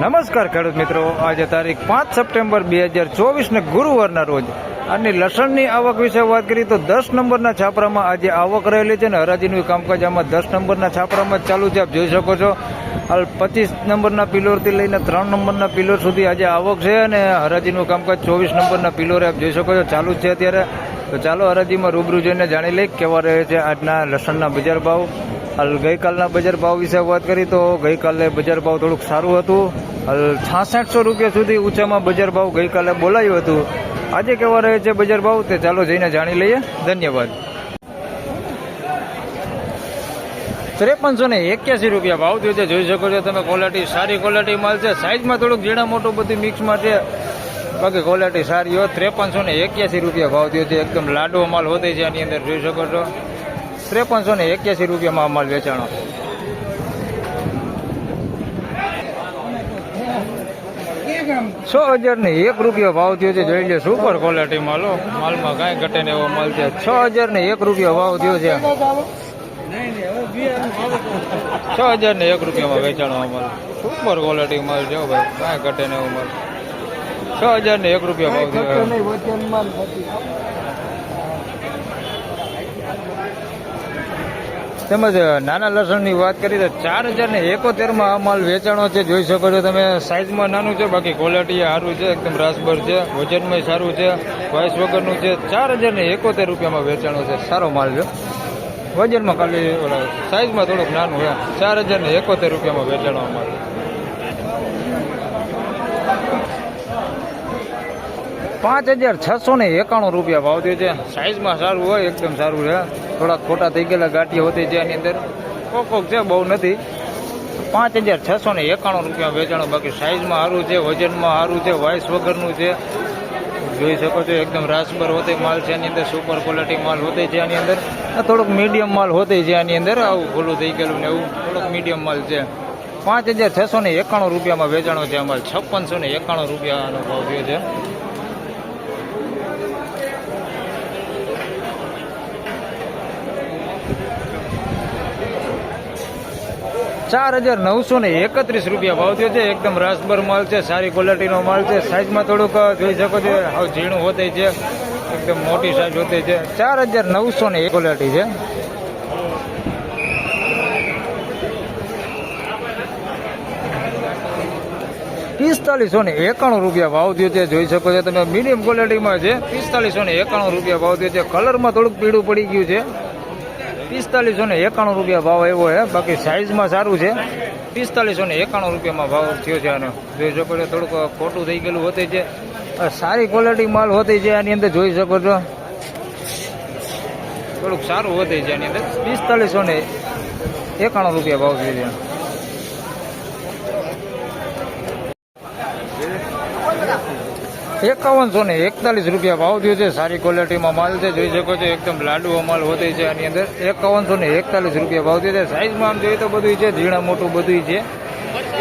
નમસ્કાર ખેડૂત મિત્રો. આજે તારીખ પાંચ સપ્ટેમ્બર બે હજાર ચોવીસને ગુરુવારના રોજ અને લસણની આવક વિશે વાત કરીએ તો દસ નંબરના છાપરામાં આજે આવક રહેલી છે ને હરાજીનું કામકાજ આમાં દસ નંબરના છાપરામાં જ ચાલુ છે. આપ જોઈ શકો છો, હાલ પચીસ નંબરના પિલોરથી લઈને ત્રણ નંબરના પિલોર સુધી આજે આવક છે અને હરાજીનું કામકાજ ચોવીસ નંબરના પિલોરે આપ જોઈ શકો છો, ચાલુ છે અત્યારે. તો ચાલો હરાજીમાં રૂબરૂ જોઈને જાણી લઈ કેવા રહે છે આજના લસણના બજાર ભાવ. હાલ ગઈકાલના બજાર ભાવ વિશે વાત કરી તો ગઈકાલે બજાર ભાવ થોડુંક સારું હતું. હાલ છાસઠસો રૂપિયા સુધી ઊંચામાં બજાર ભાવ ગઈકાલે બોલાયું હતું. આજે કેવા રહે છે બજાર ભાવ તે ચાલો જઈને જાણી લઈએ. ધન્યવાદ. ત્રેપનસો ને એક્યાસી રૂપિયા ભાવ થયો છે. જોઈ શકો છો તમે ક્વોલિટી સારી ક્વોલિટી માલ છે. સાઈઝમાં થોડુંક ઝીણા મોટું બધું મિક્સમાં છે. બાકી ક્વોલિટી સારી હોય ત્રેપનસો ને એક્યાસી રૂપિયા ભાવ થયો છે. એકદમ લાડવો માલ હોતે છે આની અંદર, જોઈ શકો છો. ત્રેપનસો ને એક્યાસી રૂપિયામાં માલ વેચાણો. છ હજાર ને એક રૂપિયા ભાવ થયો છે. જોઈ લે સુપર ક્વોલિટી માલ માલમાં કાંઈ ઘટે ને એવો માલ છે. છ હજાર ને એક રૂપિયા ભાવ થયો છે. છ હજાર ને એક રૂપિયામાં વેચાણો માલ. સુપર ક્વોલિટી માલ છે ભાઈ. કાંઈ ઘટે ને એવો માલ. છ હજાર ને એક રૂપિયા ભાવ તેમજ નાના લસણની વાત કરીએ તો ચાર હજાર ને એકોતેરમાં આ માલ વેચાણો છે. જોઈ શકો છો તમે સાઇઝમાં નાનું છે બાકી ક્વોલિટી સારું છે એકદમ રાસબર છે વજનમાં સારું છે વાઇસ વગરનું છે. ચાર હજાર ને એકોતેર રૂપિયામાં વેચાણો છે. સારો માલ છે. વજનમાં ખાલી સાઇઝમાં થોડુંક નાનું છે. ચાર હજાર ને એકોતેર રૂપિયામાં વેચાણો આ પાંચ હજાર છસો ને એકાણું રૂપિયા ભાવ થયો છે. સાઇઝમાં સારું હોય, એકદમ સારું છે. થોડાક ખોટા થઈ ગયેલા ગાંઠિયા હોતી છે એની અંદર. કોક કોક છે, બહુ નથી. પાંચ હજાર છસો ને એકાણું રૂપિયા વેચાણો. બાકી સાઇઝમાં સારું છે, વજનમાં સારું છે, વાઇસ વગરનું છે. જોઈ શકો છો, એકદમ રાસબર હોતે માલ છે એની અંદર. સુપર ક્વોલિટી માલ હોતે છે એની અંદર. થોડુંક મીડિયમ માલ હોતે છે એની અંદર. આવું ખુલ્લું થઈ ગયેલું ને એવું થોડુંક મીડિયમ માલ છે. પાંચ હજાર છસો ને એકાણું રૂપિયામાં વેચાણો છે અમારે છપ્પનસો ને એકાણું રૂપિયાનો ભાવ થયો છે. ચાર હજાર નવસો ને એકત્રીસ રૂપિયા ભાવ થયો છે. એકદમ રાસબર માલ છે, સારી ક્વોલિટીનો માલ છે. સાઈઝમાં થોડુંક જોઈ શકો છો, હાવ ઝીણું હોતે છે. એકદમ મોટી સાઈઝ હોતે છે. ચાર હજાર નવસો ને ક્વોલિટી છે. પિસ્તાલીસો ને એકાણું રૂપિયા ભાવ થયો છે. જોઈ શકો છો તમે મીડિયમ ક્વોલિટીમાં છે. પિસ્તાલીસો ને એકાણું રૂપિયા ભાવ થયો છે. કલરમાં થોડુંક પીળું પડી ગયું છે. પિસ્તાલીસો ને એકાણું રૂપિયા ભાવ આવ્યો છે બાકી સાઇઝમાં સારું છે. પિસ્તાલીસો ને એકાણું રૂપિયામાં ભાવ થયો છે આનો. જોઈ શકો છો, થોડુંક ખોટું થઈ ગયેલું હોતી છે. સારી ક્વોલિટી માલ હોતી છે આની અંદર, જોઈ શકો છો. થોડુંક સારું હોતી છે આની અંદર. પિસ્તાલીસો ને એકાણું રૂપિયા ભાવ થયો છે. એકાવનસો ને એકતાલીસ રૂપિયા ભાવ થયો છે. સારી ક્વોલિટીમાં માલ છે. જોઈ શકો છો, એકદમ લાડુઓ માલ હોતે છે આની અંદર. એકાવનસો ને એકતાલીસ રૂપિયા ભાવ થયો છે. સાઈઝમાં આમ જોઈએ તો બધું છે, ઝીણા મોટું બધું છે.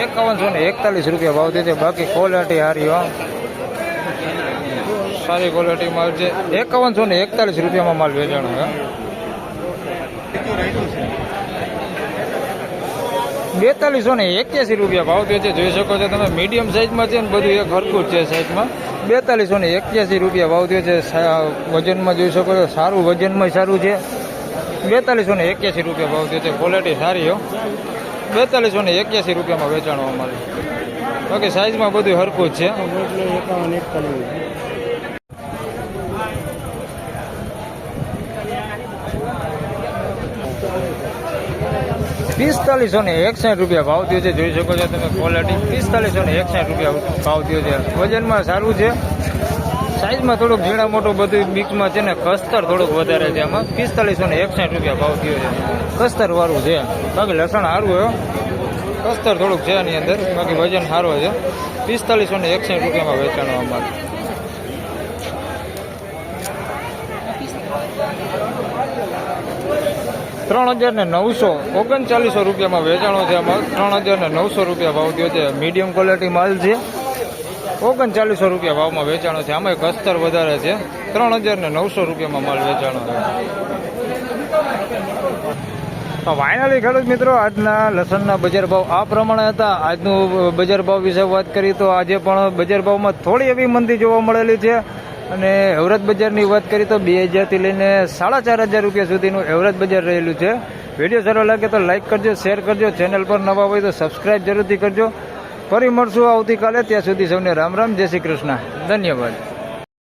એકાવનસો ને એકતાલીસ રૂપિયા ભાવ થયો છે. બાકી ક્વોલિટી સારી હો. સારી ક્વોલિટી માલ છે. એકાવનસો ને એકતાલીસ રૂપિયામાં માલ વેચાણો છે બેતાલીસો ને એક્યાસી રૂપિયા ભાવ થયો છે. જોઈ શકો છો તમે મીડિયમ સાઇઝમાં છે ને બધું એક હરકું જ છે સાઇઝમાં બેતાલીસો ને એક્યાસી રૂપિયા ભાવ થયો છે. વજનમાં જોઈ શકો છો, સારું વજનમાં સારું છે. બેતાલીસો ને એક્યાસી રૂપિયા ભાવ થયો છે. ક્વોલિટી સારી, હો. બેતાલીસો ને એક્યાસી રૂપિયામાં વેચાણો અમારે. બાકી સાઇઝમાં બધું હરકું જ છે. પિસ્તાલીસો ને એકસાઠ રૂપિયા ભાવ થયો છે. જોઈ શકો છો તમે ક્વોલિટી પિસ્તાલીસો ને એકસાઠ રૂપિયા ભાવ થયો છે. વજનમાં સારું છે. સાઈઝમાં થોડુંક ઝીણા મોટું બધું બીકમાં છે ને કસ્તર થોડુંક વધારે છે આમાં. પિસ્તાલીસો ને એકસાઠ રૂપિયા ભાવ થયો છે. કસ્તર વાળું છે. બાકી લસણ સારું હોય કસ્તર થોડુંક છે આની અંદર. બાકી વજન સારું છે. પિસ્તાલીસો ને એકસાઠ રૂપિયામાં વેચાણો અમારે. ત્રણ હજાર ને નવસો ઓગણચાલીસો રૂપિયામાં વેચાણો છે આમાં ત્રણ હજાર ને નવસો રૂપિયા ભાવ થયો છે. મીડિયમ ક્વોલિટી માલ છે. ઓગણચાલીસો રૂપિયા ભાવમાં વેચાણો છે. આમાં એક અસ્તર વધારે છે. ત્રણ હજાર ને નવસો રૂપિયામાં માલ વેચાણો છે. તો ફાઇનલી ખેડૂત મિત્રો, આજના લસણના બજાર ભાવ આ પ્રમાણે હતા. આજનું બજાર ભાવ વિશે વાત કરી તો આજે પણ બજાર ભાવમાં થોડી એવી મંદી જોવા મળેલી છે. અને એવરેજ બજારની વાત કરી તો બે હજારથી લઈને સાડા ચાર હજાર રૂપિયા સુધીનું એવરેજ બજાર રહેલું છે. વીડિયો સારો લાગે તો લાઇક કરજો, શેર કરજો, ચેનલ પર નવા હોય તો સબસ્ક્રાઈબ જરૂરથી કરજો. ફરી મળશું આવતીકાલે. ત્યાં સુધી સૌને રામ રામ. જય શ્રી કૃષ્ણ. ધન્યવાદ.